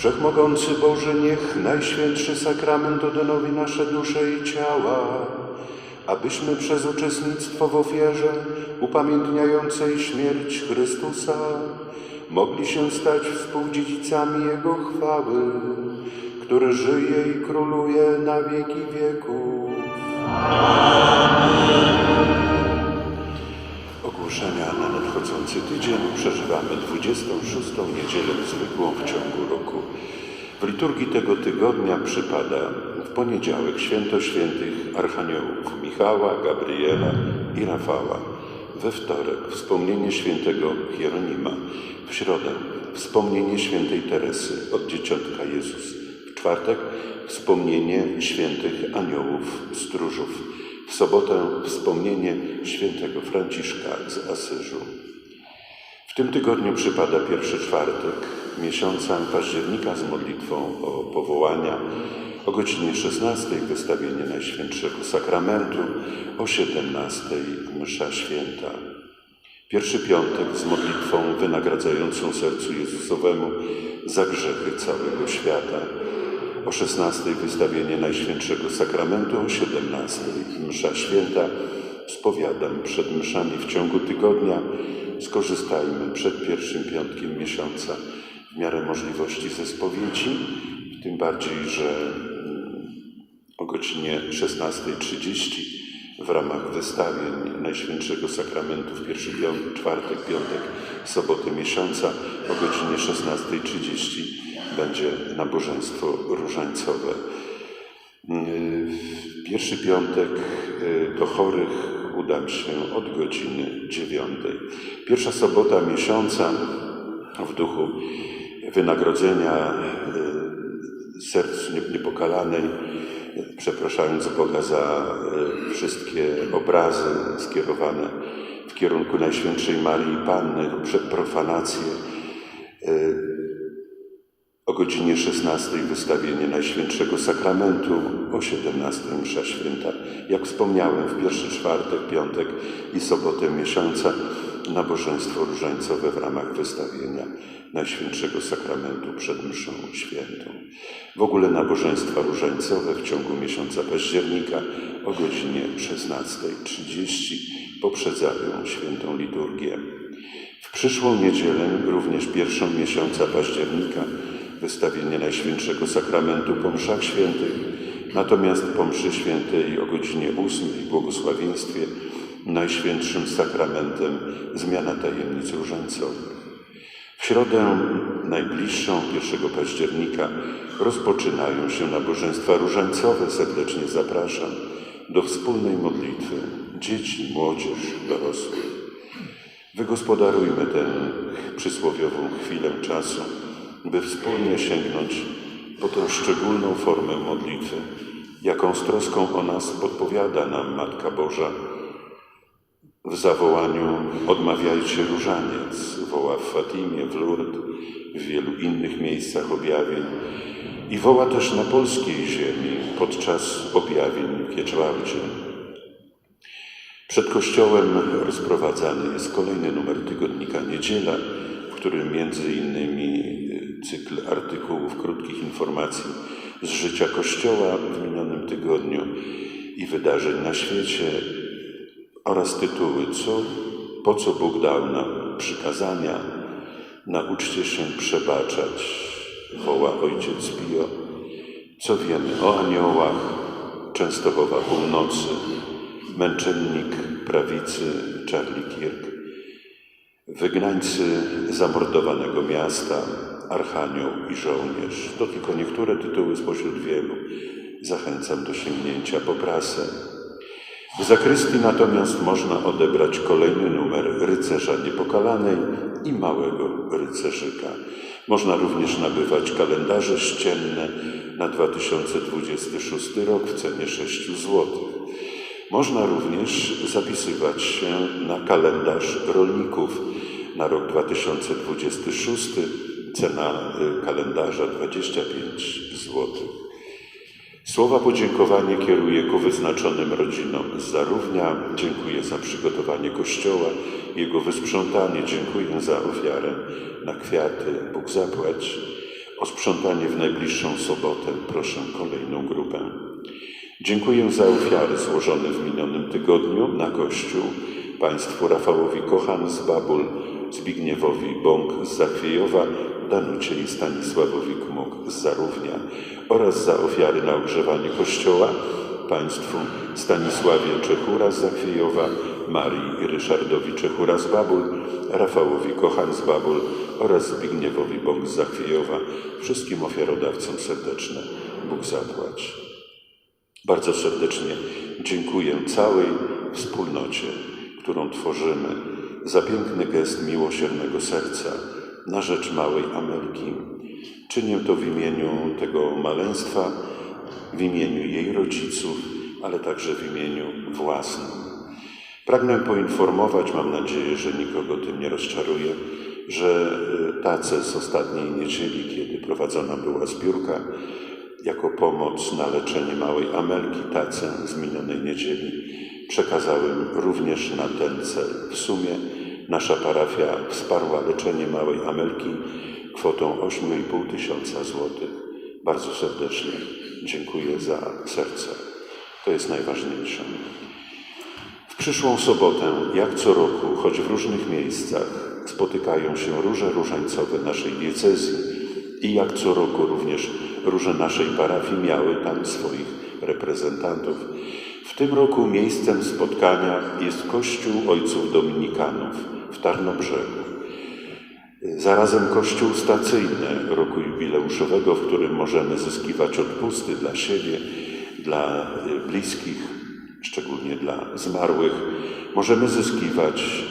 Wszechmogący Boże, niech Najświętszy Sakrament odnowi nasze dusze i ciała, abyśmy przez uczestnictwo w ofierze upamiętniającej śmierć Chrystusa mogli się stać współdziedzicami Jego chwały, który żyje i króluje na wieki wieków. Przeżywamy 26. niedzielę zwykłą w ciągu roku. W liturgii tego tygodnia przypada w poniedziałek święto świętych archaniołów Michała, Gabriela i Rafała. We wtorek wspomnienie świętego Hieronima. W środę wspomnienie świętej Teresy od Dzieciątka Jezus. W czwartek wspomnienie świętych aniołów stróżów. W sobotę wspomnienie świętego Franciszka z Asyżu. W tym tygodniu przypada pierwszy czwartek miesiąca października z modlitwą o powołania. O godzinie 16 wystawienie Najświętszego Sakramentu, o 17 msza święta. Pierwszy piątek z modlitwą wynagradzającą sercu Jezusowemu za grzechy całego świata. O 16 wystawienie Najświętszego Sakramentu, o 17 msza święta. Spowiadam przed mszami w ciągu tygodnia. Skorzystajmy przed pierwszym piątkiem miesiąca w miarę możliwości ze spowiedzi, tym bardziej, że o godzinie 16.30 w ramach wystawień Najświętszego Sakramentu w pierwszy piątek, czwartek, piątek, sobotę miesiąca o godzinie 16.30 będzie nabożeństwo różańcowe. W pierwszy piątek y, do chorych udam się od godziny dziewiątej. Pierwsza sobota miesiąca w duchu wynagrodzenia y, serc niepokalanej, przepraszając Boga za y, wszystkie obrazy skierowane w kierunku Najświętszej Marii Panny, przed profanację. O godzinie 16 wystawienie Najświętszego Sakramentu, o 17 msza święta. Jak wspomniałem, w pierwszy czwartek, piątek i sobotę miesiąca nabożeństwo różańcowe w ramach wystawienia Najświętszego Sakramentu przed mszą świętą. W ogóle nabożeństwa różańcowe w ciągu miesiąca października o godzinie 16.30 poprzedzają świętą liturgię. W przyszłą niedzielę, również pierwszą miesiąca października, wystawienie Najświętszego Sakramentu po mszach świętych, natomiast po mszy świętej o godzinie 8 błogosławieństwie Najświętszym Sakramentem zmiana tajemnic różańcowych. W środę najbliższą, 1 października, rozpoczynają się nabożeństwa różańcowe. Serdecznie zapraszam do wspólnej modlitwy dzieci, młodzież, dorosłych. Wygospodarujmy tę przysłowiową chwilę czasu by wspólnie sięgnąć po tę szczególną formę modlitwy, jaką z troską o nas podpowiada nam Matka Boża. W zawołaniu odmawiajcie różaniec, woła w Fatimie, w Lourdes, w wielu innych miejscach objawień i woła też na polskiej ziemi podczas objawień w Kieczwałcie. Przed kościołem rozprowadzany jest kolejny numer tygodnika Niedziela, w którym między innymi cykl artykułów, krótkich informacji z życia Kościoła w minionym tygodniu i wydarzeń na świecie oraz tytuły co, Po co Bóg dał nam przykazania, nauczcie się przebaczać, woła Ojciec Pio, co wiemy o aniołach, Częstochowa Północy, męczennik prawicy Charlie Kirk, wygnańcy zamordowanego miasta, Archanioł i Żołnierz. To tylko niektóre tytuły spośród wielu. Zachęcam do sięgnięcia po prasę. W zakrystii natomiast można odebrać kolejny numer Rycerza Niepokalanej i Małego Rycerzyka. Można również nabywać kalendarze ścienne na 2026 rok w cenie 6 zł. Można również zapisywać się na kalendarz rolników na rok 2026 Cena y, kalendarza 25 zł. Słowa podziękowanie kieruję ku wyznaczonym rodzinom z Zarównia. Dziękuję za przygotowanie kościoła, jego wysprzątanie. Dziękuję za ofiarę na kwiaty. Bóg zapłać. O sprzątanie w najbliższą sobotę proszę kolejną grupę. Dziękuję za ofiary złożone w minionym tygodniu na Kościół Państwu Rafałowi Kochan z Babul, Zbigniewowi Bąk z Zachwiejowa, Danucie i Stanisławowi Kmuk z Zarównia oraz za ofiary na ogrzewanie Kościoła Państwu Stanisławie Czechura z Zachwiejowa, Marii i Ryszardowi Czechura z Babul, Rafałowi Kochan z Babul oraz Zbigniewowi Bąk z Zachwiejowa, wszystkim ofiarodawcom serdeczne Bóg zapłać. Bardzo serdecznie dziękuję całej wspólnocie, którą tworzymy, za piękny gest miłosiernego serca na rzecz małej Amelki. Czynię to w imieniu tego maleństwa, w imieniu jej rodziców, ale także w imieniu własnym. Pragnę poinformować, mam nadzieję, że nikogo tym nie rozczaruję, że y, tace z ostatniej niedzieli, kiedy prowadzona była zbiórka, jako pomoc na leczenie małej Amelki, tacę z minionej niedzieli, przekazałem również na ten cel. W sumie nasza parafia wsparła leczenie małej Amelki kwotą 8,5 tysiąca złotych. Bardzo serdecznie dziękuję za serce. To jest najważniejsze. W przyszłą sobotę, jak co roku, choć w różnych miejscach, spotykają się róże różańcowe naszej diecezji i jak co roku również róże naszej parafii miały tam swoich reprezentantów. W tym roku miejscem spotkania jest Kościół Ojców Dominikanów w Tarnobrzegu. Zarazem kościół stacyjny roku jubileuszowego, w którym możemy zyskiwać odpusty dla siebie, dla bliskich, szczególnie dla zmarłych. Możemy zyskiwać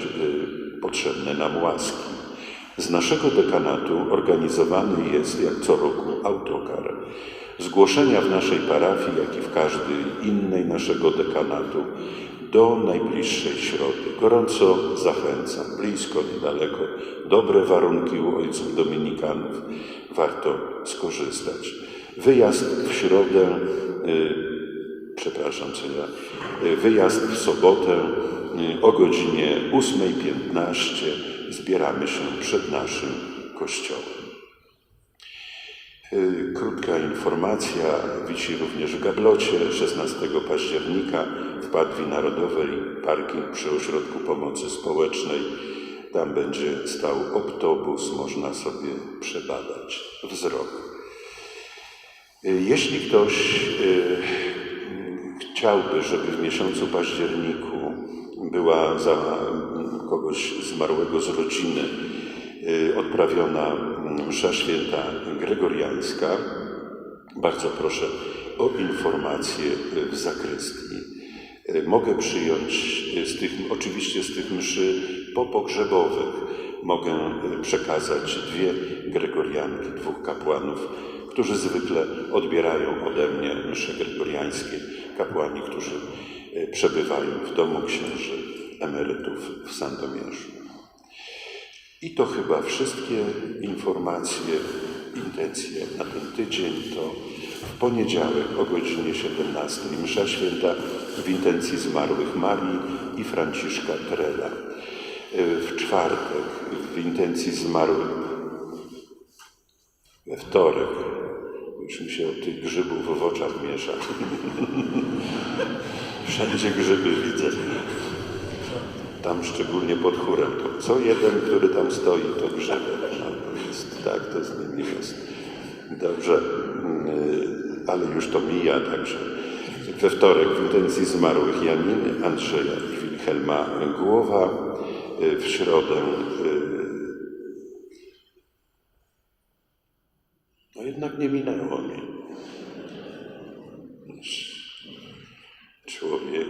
y, potrzebne nam łaski. Z naszego dekanatu organizowany jest jak co roku autokar. Zgłoszenia w naszej parafii, jak i w każdej innej naszego dekanatu do najbliższej środy. Gorąco zachęcam, blisko, niedaleko, dobre warunki u ojców dominikanów, warto skorzystać. Wyjazd w środę, y, przepraszam, co ja, y, wyjazd w sobotę y, o godzinie 8.15 zbieramy się przed naszym kościołem. Y, Krótka informacja wisi również w Gablocie. 16 października w Padwi Narodowej parking przy Ośrodku Pomocy Społecznej. Tam będzie stał autobus, można sobie przebadać wzrok. Y, Jeśli ktoś y, chciałby, żeby w miesiącu październiku była za kogoś zmarłego z rodziny odprawiona msza święta gregoriańska, bardzo proszę o informację w zakrystii. Mogę przyjąć z tych, oczywiście z tych mszy popogrzebowych, mogę y, przekazać dwie gregorianki, dwóch kapłanów, którzy zwykle odbierają ode mnie msze gregoriańskie, kapłani, którzy y, przebywają w domu księży emerytów w Sandomierzu. I to chyba wszystkie informacje, intencje na ten tydzień. To w poniedziałek o godzinie 17 msza święta w intencji zmarłych Marii i Franciszka Trela. W czwartek w intencji zmarłych we wtorek już mi się od tych grzybów w oczach miesza. Wszędzie grzyby widzę. Tam szczególnie pod chórem. To co jeden, który tam stoi, to grzyby. No, jest, tak, to z nimi jest. Dobrze, mm, ale już to mija, także we wtorek w intencji zmarłych Janiny, Andrzeja i Wilhelma Głowa, w środę y, no jednak nie minęło mnie. Człowieku.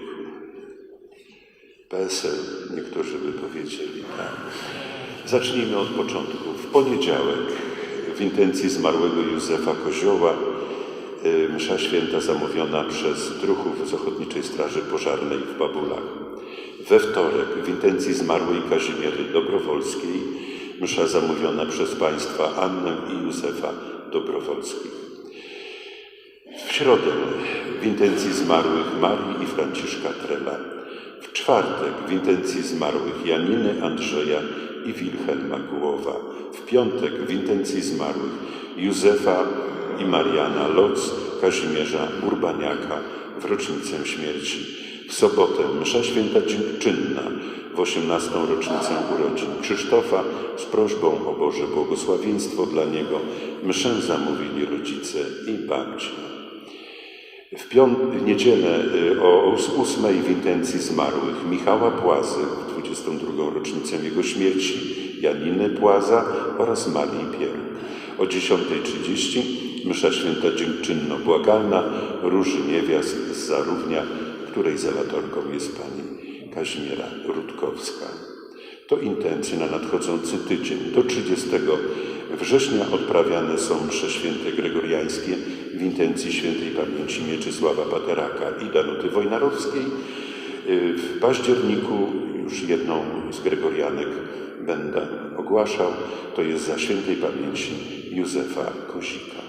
PSL, niektórzy by powiedzieli tak. Zacznijmy od początku. W poniedziałek w intencji zmarłego Józefa Kozioła y, msza święta zamówiona przez druhów z Ochotniczej Straży Pożarnej w Babulach. We wtorek w intencji zmarłej Kazimiery Dobrowolskiej msza zamówiona przez państwa Annę i Józefa Dobrowolskich. W środę w intencji zmarłych Marii i Franciszka Trela. Czwartek w intencji zmarłych Janiny, Andrzeja i Wilhelma Głowa. W piątek w intencji zmarłych Józefa i Mariana Loc, Kazimierza Urbaniaka w rocznicę śmierci. W sobotę msza święta dziękczynna w 18. rocznicę urodzin Krzysztofa z prośbą o Boże błogosławieństwo dla niego. Mszę zamówili rodzice i babcia. W, piąt- w niedzielę y, o ós- ósmej w intencji zmarłych Michała Płazy w 22. rocznicę jego śmierci, Janiny Płaza oraz Marii Pieru. O 10.30 msza święta dziękczynno-błagalna Róży Niewiast z Zarównia, której zelatorką jest pani Kazimiera Rutkowska. To intencje na nadchodzący tydzień. Do 30 września odprawiane są msze święte gregoriańskie w intencji świętej pamięci Mieczysława Pateraka i Danuty Wojnarowskiej. Y, W październiku już jedną z gregorianek będę ogłaszał. To jest za świętej pamięci Józefa Kozika.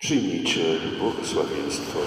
Przyjmijcie błogosławieństwo